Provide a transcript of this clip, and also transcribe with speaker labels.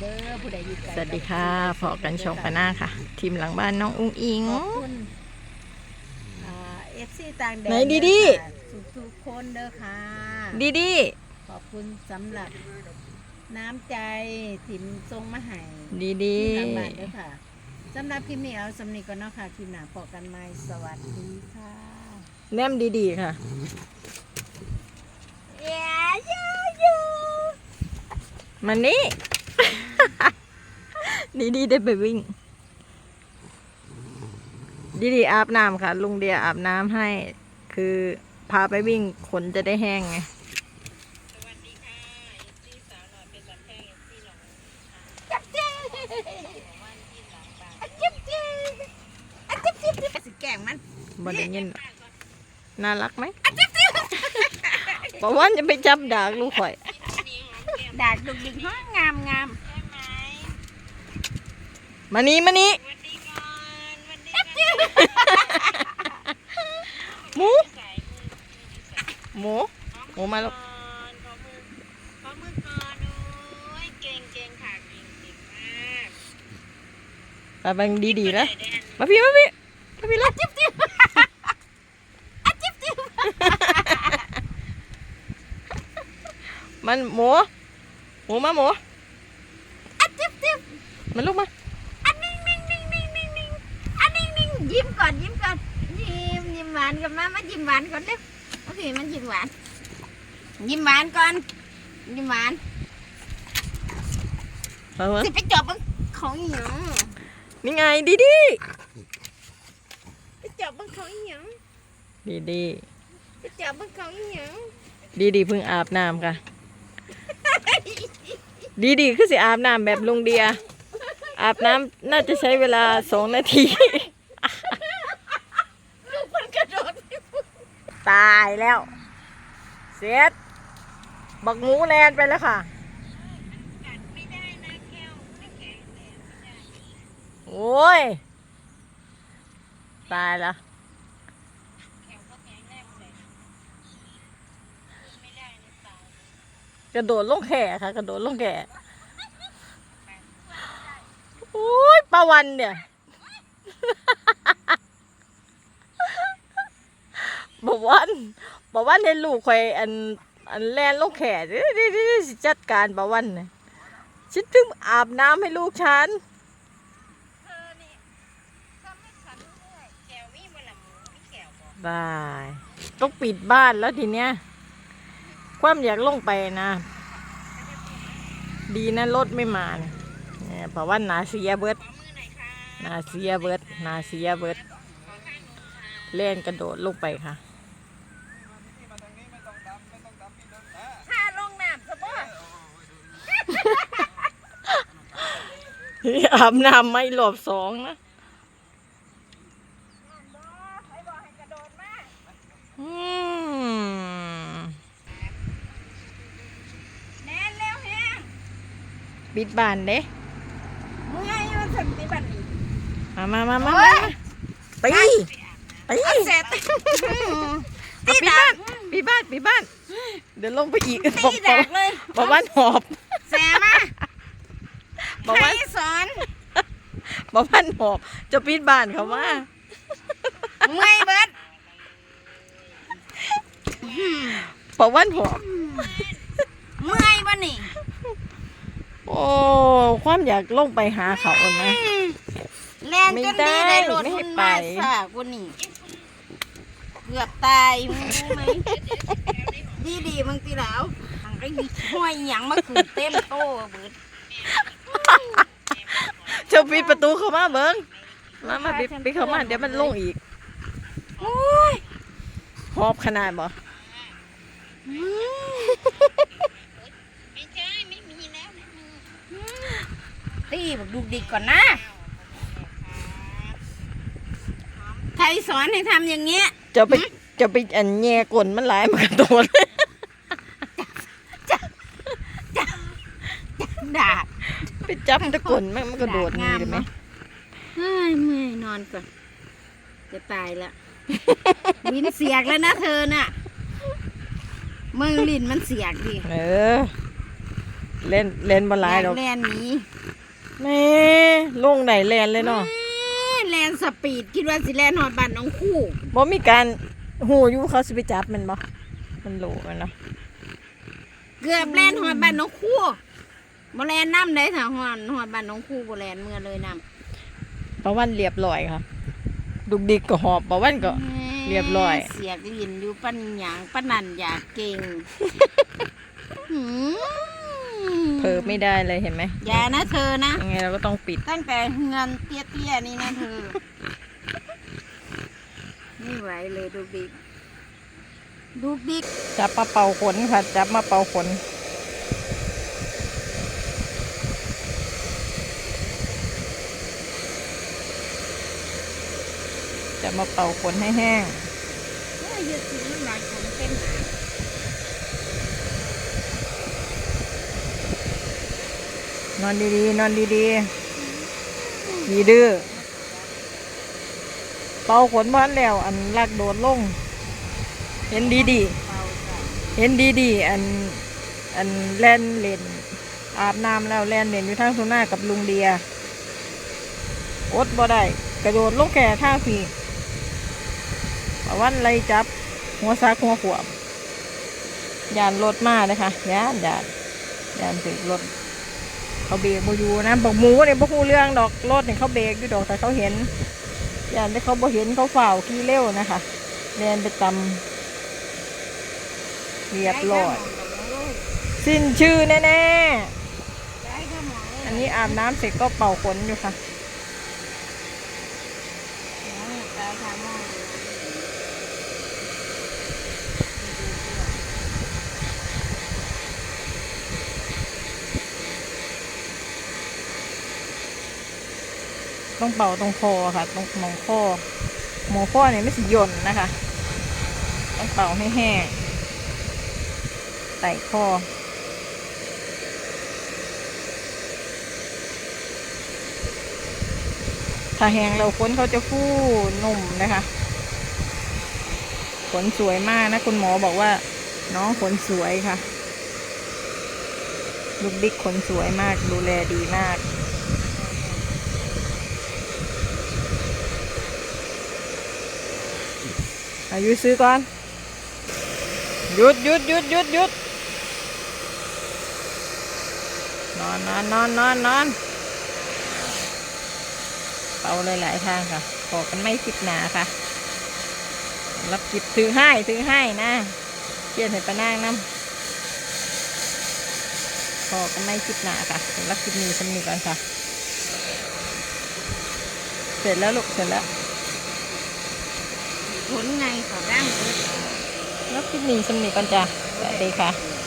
Speaker 1: เด้อผู้ใดอยู่ไกล
Speaker 2: สวัสดีค่ะพอกันชงปะหน้าค่ะ ทีมหลังบ้านน้องอุ้งอิง
Speaker 1: ขอบคุณเอฟซีต่างแดน
Speaker 2: ไหนดีดี
Speaker 1: ทุกทุกๆคนเด้อค่ะ
Speaker 2: ดีดี
Speaker 1: ขอบคุณสำหรับน้ำใจทิมทรงมาให้
Speaker 2: ดีดี
Speaker 1: ทางบ้านเด้อค่ะสำหรับคลิปนี้เอาสำนีก่อนเนาะค่ะคลิปหน้าพอกันใหม่สวัสดีค่ะ
Speaker 2: แนมดีดีค่ะ
Speaker 1: เย้เย้เย้
Speaker 2: มันนี่ ดีดีได้ไปวิ่ง ดีดีอาบน้ำค่ะ ลุงเดียอาบน้ำให้ คือพาไปวิ่งขนจะได้แห้งไง
Speaker 1: จิ๊บจิ๊บอะจิ๊บจิ๊บจิ๊บสิแกล้งมัน
Speaker 2: บ่ได้ยินหรอกน่ารักไหมบอกว่าจะไปจับดากลูกข่อย
Speaker 1: ดากดุกดิกห้องงามงาม
Speaker 2: มานี้มานี้หมูหมูหมูมาลูก
Speaker 1: ขอมือก่อนโอ้ยเก่งเก่งค่ะเก่งเก่งมาก
Speaker 2: ไปบังดีดีๆนะมาพี่มาพี่มาพี่ละจิ๊บจิ๊บมันหมู หมูมาหมู
Speaker 1: อะจิ๊บจิ๊บ
Speaker 2: มันลูกมา
Speaker 1: อันนิ่งนิ่งนิ่งนิ่งนิ่งนิ่งอันนิ่งนิ่งยิ้มก่อนยิ้มก่อนยิ้มยิ้มหวานกับมามายิ้มหวานก่อนเร็วโอเคมันยิ้มหวาน ยิ้มหวานก่อนยิ้มหวาน
Speaker 2: ไปวะ
Speaker 1: สิไปจอบมันของอีหยัง
Speaker 2: นี่ไงดีดี
Speaker 1: ไปจอบมันของอีหยัง
Speaker 2: ดีดี
Speaker 1: ไปจอบมันของอีหยัง
Speaker 2: ดีดีเพิ่งอาบน้ำค่ะ ดีดีคือสิอาบน้ำแบบลุงเดีย อาบน้ำน่าจะใช้เวลาสองนาที
Speaker 1: ลูกมันกระโดด
Speaker 2: ตายแล้ว เสร็จบักหมูแลนไปแล้วค่ะ โอ้ย ตายแล้ว
Speaker 1: แข็งก็แข็งแรงเลยไม่ได้นะตาย
Speaker 2: ก ระโดดลงแข่ค่ะ กระโดดลงแข่โอ้ยปลาวันเนี่ยบอกวันบอกวันให้ลูกคอยอันอันแลนลงแข่เดี๋ยวเดี๋ยวเดี๋ยวสิจัดการบอกวันเนี่ยฉันถึงอาบน้ำให้ลูกฉัน
Speaker 1: เธอนี่ทำให้ฉันเมื่อยแก้วมีบนหลังมีแก้วบอก
Speaker 2: บาย ต้องปิดบ้านแล้วทีเนี้ย ความอยากลงไปนะ ดีนะรถไม่มาเนี่ยเนี่ยเพราะว่านาเสียเบิด
Speaker 1: ขอมือหน่อยค่ะ
Speaker 2: นาเสียเบิดนาเสียเบิด
Speaker 1: ขอข้างหนูค่ะ
Speaker 2: เล่นกระโดดลงไปค่ะ
Speaker 1: ถ้าลงน้ำสะบ่
Speaker 2: อาบน้ำไม่หลบสองนะ
Speaker 1: น้ำบ่ใครบอกให้กระโดดมา
Speaker 2: อืม
Speaker 1: แน่นแล้วแฮง
Speaker 2: ปิดบ้านเด้
Speaker 1: เมื่อยมันถึงที่บัดนี้
Speaker 2: มามามามา
Speaker 1: โอ้ย
Speaker 2: ตีตี
Speaker 1: เอาเสร็จ
Speaker 2: เอาปิดบ้านปิดบ้านปิดบ้าน เดี๋ยวลงไปอีกบอก
Speaker 1: ตี
Speaker 2: บอ
Speaker 1: ดากกเลย
Speaker 2: บอกว่าหอบ
Speaker 1: แสมา
Speaker 2: บอก
Speaker 1: ใคร
Speaker 2: ว่า
Speaker 1: สอน
Speaker 2: บอกว่าหอบจะปิดบ้านเขาว่า
Speaker 1: เมื่อยเบิด
Speaker 2: บอกว่าหอบ
Speaker 1: เมื่อยบ่นี่
Speaker 2: โอ้ความอยากลงไปหาเขาเอาไหม
Speaker 1: แล่นจนดีได้รถ
Speaker 2: ไม่ให้
Speaker 1: มัน
Speaker 2: ไป
Speaker 1: มาสากว่านี่เกือบตายมึงรู้ไหมดีดีๆมึงตีแล้วหังก็มีห้อยหยังมาขึ้นเต็มโตเบิด
Speaker 2: เจะปิดประตูเข้ามาเบิ้งมามาปิดปิดเข้ามาเดี๋ยวมันลงอีก
Speaker 1: โอ้ย
Speaker 2: หอบขนาดบ่
Speaker 1: ไม่ใช่ ไม่มีแล้ว ตีบอกดูดีก่อนนะ ใครสอนให้ทำอย่างเงี้ย
Speaker 2: จะไปจะไปอันแง่กลมันหลายมันกระโดด
Speaker 1: ด่า
Speaker 2: ไปจับตะกลมันมันกระโดดนี่เลยไหม
Speaker 1: เฮ้ยเมื่อยนอนก่อน จะตายละลิ้นเสียกแล้วนะเธอน่ะมึงลิ้นมันเสียกดิ
Speaker 2: เออ เล่นเล่นบอลลายดอก
Speaker 1: แลนหนี้
Speaker 2: แม่ลงไหนแลนเลยเนาะ
Speaker 1: แลนสปีดคิดว่าสิแลนหอดบ้านน้องคู่
Speaker 2: บ่มีการหูอยู่เขาสิไปจับมันบ่มันโหลมันเนาะ
Speaker 1: เกือบแลนหอดบ้านน้องคู่บ่แลนน้ำได้ถ้าหอดหอดบ้านน้องคู่บ่แลนเมื่อเลยน้ำ
Speaker 2: เพราะวันเรียบร้อยค่ะดุกดิกก็หอบเพราะวันก็ เรียบร้อย
Speaker 1: เสียกลินอยู่ปันหยังปันนันอยากเก่งหืม
Speaker 2: เผลอไม่ได้เลยเห็นไหม
Speaker 1: อย่านะเธอนะ
Speaker 2: ยังไงเราก็ต้องปิด
Speaker 1: ตั้งแต่เงินเตี้ยๆนี่นะเธอ ไม่ไหวเลยดูดิกดูดิก
Speaker 2: จับมาเป่าขนค่ะ จับมาเป่าขนจะมาเป่าขนให้แห้ง
Speaker 1: เฮ้ยหยุดถึงน้ำลายผมเต็มหา
Speaker 2: นอนดีๆ นอนดีๆดีดื้อเป่าขนบ้านแล้ว อันลากโดดลง เห็นดีๆเห็นดีๆอัน อันแล่นเล่น อาบน้ำแล้วแล่นเล่นอยู่ทางสุนากับลุงเดียอดบ่ได้ กระโดดลงแก่ท่าผีปะวันไลจับ หัวซักหัวขวบยานรถมาเลยค่ะยานยานยานถึงรถ เขาเบรกบ่อยู่นะบอกหมูเนี่ยบ่ฮู้เรื่องดอกรถเนี่ยเขาเบรกอยู่ดอกแต่เขาเห็นยานที่เขาบ่เห็นเขาฝ่าวขี่เร็วนะคะแลนไปตำเรียบร้อยสิ้นชื่อแน่
Speaker 1: ได้ก็หมอ
Speaker 2: ๆ
Speaker 1: เลย
Speaker 2: อันนี้อาบน้ำเสร็จก็เป่าขนอยู่ค่ะ
Speaker 1: ได้ค่ะหมอ
Speaker 2: ต้องเป่าตรงคอค่ะ ตรงหมองคอหมองคอเนี่ยไม่สิย่นนะคะ ต้องเป่าให้แห้งไต่คอถ้าแห้งเราขนเขาจะฟูนุ่มนะคะขนสวยมากนะ คุณหมอบอกว่า น้องขนสวยค่ะ ลูกบิ๊กขนสวยมากดูแลดีมาก อายุซื้อก่อน หยุดหยุดหยุดหยุดหยุดนอนนอนนอนนอนนอนเป่าหลายๆทางค่ะบอกกันไม่คิดหนาค่ะ รับจิบถือให้ถือให้นะเชียนให้ปะนางน้ำบอกกันไม่คิดหนาค่ะรับจิบนี้สำนีก่อนค่ะ เสร็จแล้วลูกเสร็จแล้ว
Speaker 1: ผลไงขอร่างเลย
Speaker 2: รับจิบนี้สำนีก่อนจ้ะสวัสดีค่ะ